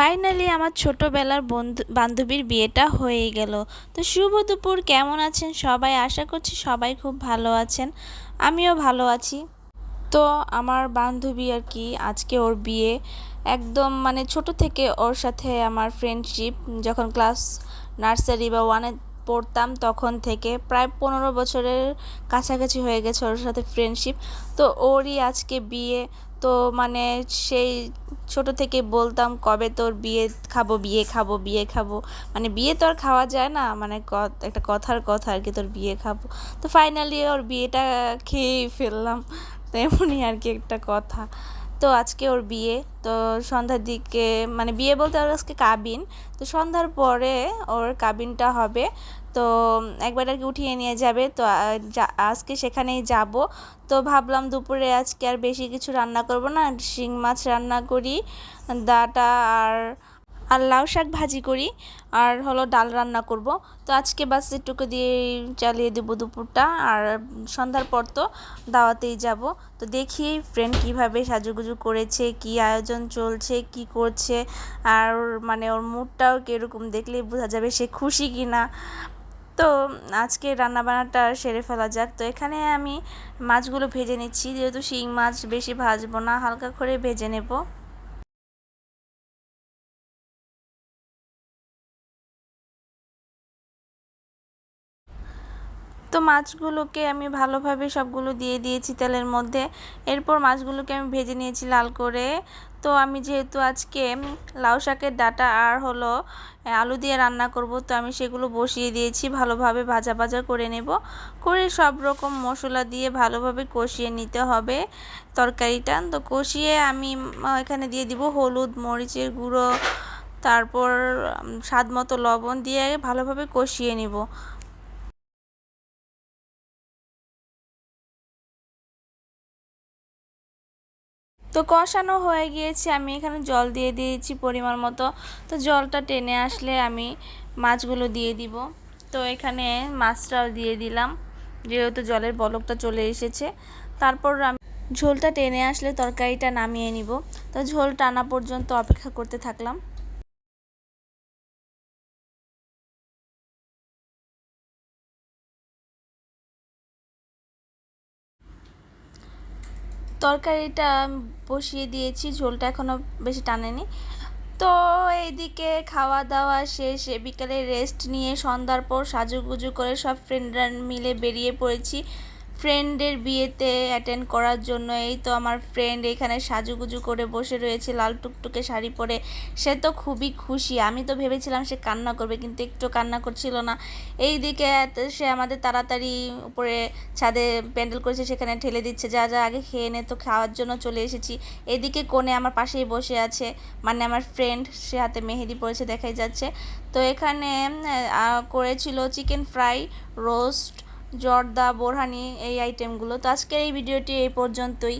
Finally আমার ছোটোবেলার বন্ধু বান্ধবীর বিয়েটা হয়ে গেল। তো শুভ দুপুর, কেমন আছেন সবাই? আশা করছি সবাই খুব ভালো আছেন। আমিও ভালো আছি। তো আমার বান্ধবী আর কি, আজকে ওর বিয়ে। একদম মানে ছোট থেকে ওর সাথে আমার ফ্রেন্ডশিপ যখন ক্লাস নার্সারি বা ওয়ানে পড়তাম তখন থেকে। প্রায় পনেরো বছরের কাছাকাছি হয়ে গেছে ওর সাথে ফ্রেন্ডশিপ তো ওরই আজকে বিয়ে। তো মানে সেই ছোট থেকে বলতাম, কবে তোর বিয়ে খাব বিয়ে খাব বিয়ে খাব? মানে বিয়ে তো আর খাওয়া যায় না। মানে একটা কথার কথা আর কি, তোর বিয়ে খাব। তো ফাইনালি ওর বিয়েটা খেয়েই ফেললাম। তো এমনই আর কি একটা কথা। তো আজকে ওর বিয়ে, তো সন্ধ্যার দিকে মানে বিয়ে বলতে ওর আজকে কাবিন, তো সন্ধ্যার পরে ওর কাবিনটা হবে, তো একবার আর কি উঠিয়ে নিয়ে যাবে, তো আজকে সেখানেই যাব। তো ভাবলাম দুপুরে আজকে আর বেশি কিছু রান্না করব না, শিং মাছ রান্না করি ডাটা আর আর লাউ শাক ভাজি করি, আর হলো ডাল রান্না করব। তো আজকে বাস এটুকু দিয়ে চালিয়ে দেবো দুপুরটা, আর সন্ধ্যার পর তো দাওয়াতেই যাব। তো দেখি ফ্রেন্ড কীভাবে সাজুগুজু করেছে, কি আয়োজন চলছে, কি করছে, আর মানে ওর মুডটাও কীরকম দেখলেই বোঝা যাবে সে খুশি কি না তো আজকে রান্নাবান্নাটা সেরে ফেলা যাক। তো এখানে আমি মাছগুলো ভেজে নিচ্ছি, যেহেতু শিং মাছ বেশি ভাজবো না, হালকা করে ভেজে নেব। তো মাছগুলোকে আমি ভালোভাবে সবগুলো দিয়ে দিয়েছি তেলের মধ্যে। এরপর মাছগুলোকে আমি ভেজে নিয়েছি লাল করে। তো আমি যেহেতু আজকে লাউ শাকের ডাটা আর হলো আলু দিয়ে রান্না করব, তো আমি সেগুলো বসিয়ে দিয়েছি, ভালোভাবে ভাজা ভাজা করে নেব। করে সব রকম মশলা দিয়ে ভালোভাবে কষিয়ে নিতে হবে তরকারিটা। তো কষিয়ে আমি এখানে দিয়ে দিব হলুদ, মরিচের গুঁড়ো, তারপর স্বাদ মতো লবণ দিয়ে ভালোভাবে কষিয়ে নিব। তো কষানো হয়ে গিয়েছে, আমি এখানে জল দিয়ে দিয়েছি পরিমাণ মতো। তো জলটা টেনে আসলে আমি মাছগুলো দিয়ে দিব। তো এখানে মাছটাও দিয়ে দিলাম, যেহেতু জলের বলকটা চলে এসেছে। তারপর আমি ঝোলটা টেনে আসলে তরকারিটা নামিয়ে নিব। তো ঝোল টানা পর্যন্ত অপেক্ষা করতে থাকলাম। তরকারিটা বসিয়ে দিয়েছি, ঝোলটা এখনও বেশি টানেনি। তো এইদিকে খাওয়া দাওয়া শেষ বিকালে রেস্ট নিয়ে সন্ধ্যার পর সাজুগুজু করে সব ফ্রেন্ডরা মিলে বেরিয়ে পড়েছি। ফ্রেন্ডের বিয়েতে অ্যাটেন্ড করার জন্য। এই তো আমার ফ্রেন্ড এখানে সাজুগুজু করে বসে রয়েছে, লাল টুকটুকে শাড়ি পরে। সে তো খুবই খুশি। আমি তো ভেবেছিলাম সে কান্না করবে, কিন্তু একটু কান্না করছিল না। এই দিকে সে আমাদের তাড়াতাড়ি উপরে ছাদে প্যান্ডেল করেছে, সেখানে ঠেলে দিচ্ছে, যা যা আগে খেয়ে নে তো খাওয়ার জন্য চলে এসেছি। এদিকে কোণে আমার পাশেই বসে আছে মানে আমার ফ্রেন্ড সে হাতে মেহেদি পড়েছে দেখাই যাচ্ছে। তো এখানে করেছিল চিকেন ফ্রাই রোস্ট জর্দা বোরহানি এই আইটেমগুলো তো আজকের এই ভিডিওটি এই পর্যন্তই।